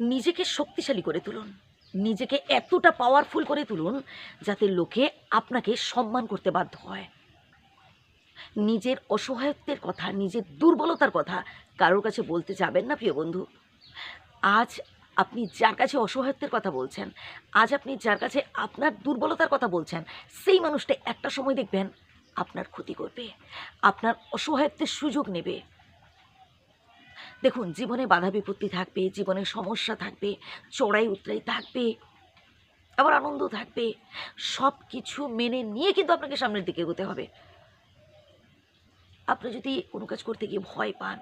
নিজেকে শক্তিশালী করে তুলুন। নিজেকে এতটা পাওয়ারফুল করে তুলুন যাতে লোকে আপনাকে সম্মান করতে বাধ্য হয়। নিজের অসহায়ত্বের কথা, নিজের দুর্বলতার কথা কারোর কাছে বলতে যাবেন না, প্রিয় বন্ধু। আজ আপনি যার কাছে অসহায়ত্বের কথা বলছেন, আজ আপনি যার কাছে আপনার দুর্বলতার কথা বলছেন, সেই মানুষটা একটা সময় দেখবেন আপনার ক্ষতি করবে, আপনার অসহায়ত্বের সুযোগ নেবে। দেখুন, জীবনে বাধা বিপত্তি থাকবে, জীবনে সমস্যা থাকবে চড়াই উতরাই থাকবে, আবার আনন্দ থাকবে। সব কিছু মেনে নিয়ে কিন্তু আপনাকে সামনের দিকে এগোতে হবে। আপনি যদি কোনো কাজ করতে গিয়ে ভয় পান,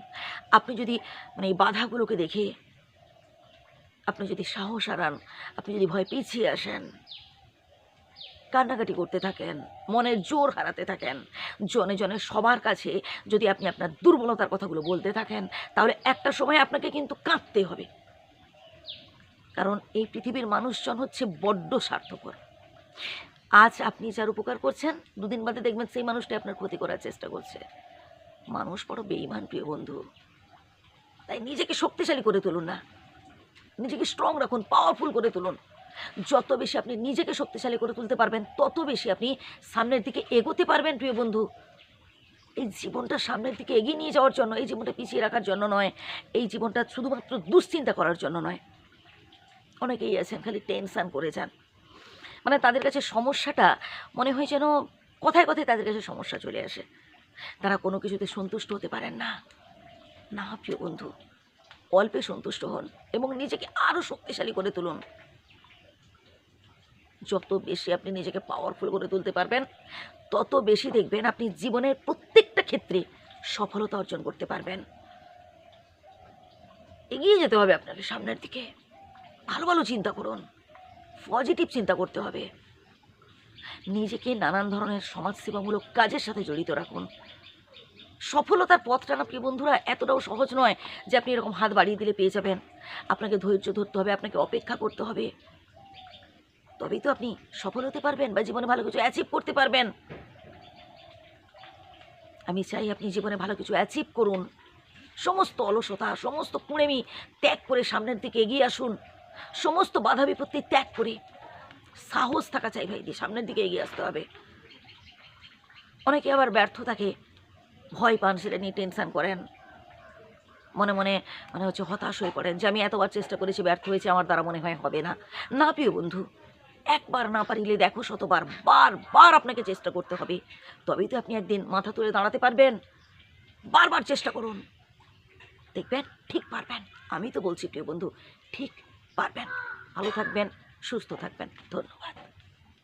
আপনি যদি মানে এই বাধাগুলোকে দেখে, আপনি যদি সাহস হারান, আপনি যদি ভয় পিছিয়ে আসেন কান্নাকাটি করতে থাকেন মনের জোর হারাতে থাকেন। জনে জনে সবার কাছে যদি আপনি আপনার দুর্বলতার কথাগুলো বলতে থাকেন, তাহলে একটা সময় আপনাকে কিন্তু কাঁদতে হবে। কারণ এই পৃথিবীর মানুষজন হচ্ছে বড্ড স্বার্থপর। আজ আপনি যার উপকার করছেন, দুদিন বাদে দেখবেন সেই মানুষটি আপনার ক্ষতি করার চেষ্টা করছে। মানুষ বড় বেইমান প্রিয় বন্ধু। তাই নিজেকে শক্তিশালী করে তুলুন না। নিজেকে স্ট্রং রাখুন পাওয়ারফুল করে তুলুন। যত বেশি আপনি নিজেকে শক্তিশালী করে তুলতে পারবেন, তত বেশি আপনি সামনের দিকে এগোতে পারবেন, প্রিয় বন্ধু। এই জীবনটা সামনের দিকে এগিয়ে নিয়ে যাওয়ার জন্য, এই জীবনটা পিছিয়ে রাখার জন্য নয়, এই জীবনটা শুধুমাত্র দুশ্চিন্তা করার জন্য নয়। অনেকেই আছেন, খালি টেনশান করে যান। মানে তাদের কাছে সমস্যাটা, মনে হয় যেন কথায় কথায় তাদের কাছে সমস্যা চলে আসে। তারা কোনো কিছুতে সন্তুষ্ট হতে পারেন না। না, প্রিয় বন্ধু, অল্পে সন্তুষ্ট হন এবং নিজেকে আরও শক্তিশালী করে তুলুন। যত বেশি আপনি নিজেকে পাওয়ারফুল করে তুলতে পারবেন, তত বেশি দেখবেন আপনি জীবনের প্রত্যেকটা ক্ষেত্রে সফলতা অর্জন করতে পারবেন। এগিয়ে যেতে হবে আপনাকে সামনের দিকে। ভালো ভালো চিন্তা করুন। পজিটিভ চিন্তা করতে হবে। নিজেকে নানান ধরনের সমাজসেবামূলক কাজের সাথে জড়িত রাখুন। সফলতার পথটা না প্রিয় বন্ধুরা, এতটাও সহজ নয় যে আপনি এরকম হাত বাড়িয়ে দিলে পেয়ে যাবেন। আপনাকে ধৈর্য ধরতে হবে, আপনাকে অপেক্ষা করতে হবে। তবেই তো আপনি সফল হতে পারবেন বা জীবনে ভালো কিছু অ্যাচিভ করতে পারবেন। আমি চাই আপনি জীবনে ভালো কিছু অ্যাচিভ করুন। সমস্ত অলসতা, সমস্ত কুঁড়েমি ত্যাগ করে সামনের দিকে এগিয়ে আসুন। সমস্ত বাধা বিপত্তি ত্যাগ করে সাহস থাকা চাই ভাই দিয়ে সামনের দিকে এগিয়ে আসতে হবে। অনেকে আবার ব্যর্থ থাকে, ভয় পান, সেটা নিয়ে টেনশান করেন। মনে মনে মানে হচ্ছে হতাশ হয়ে পড়েন যে আমি এতবার চেষ্টা করেছি, ব্যর্থ হয়েছে, আমার দ্বারা মনে হয় হবে না। না প্রিয় বন্ধু একবার না পারিলে দেখো শতবার, বারবার আপনাকে চেষ্টা করতে হবে। তবেই তো আপনি একদিন মাথা তুলে দাঁড়াতে পারবেন। বারবার চেষ্টা করুন। দেখবেন, ঠিক পারবেন। আমি তো বলছি, প্রিয় বন্ধু, ঠিক পারবেন। ভালো থাকবেন, সুস্থ থাকবেন। ধন্যবাদ।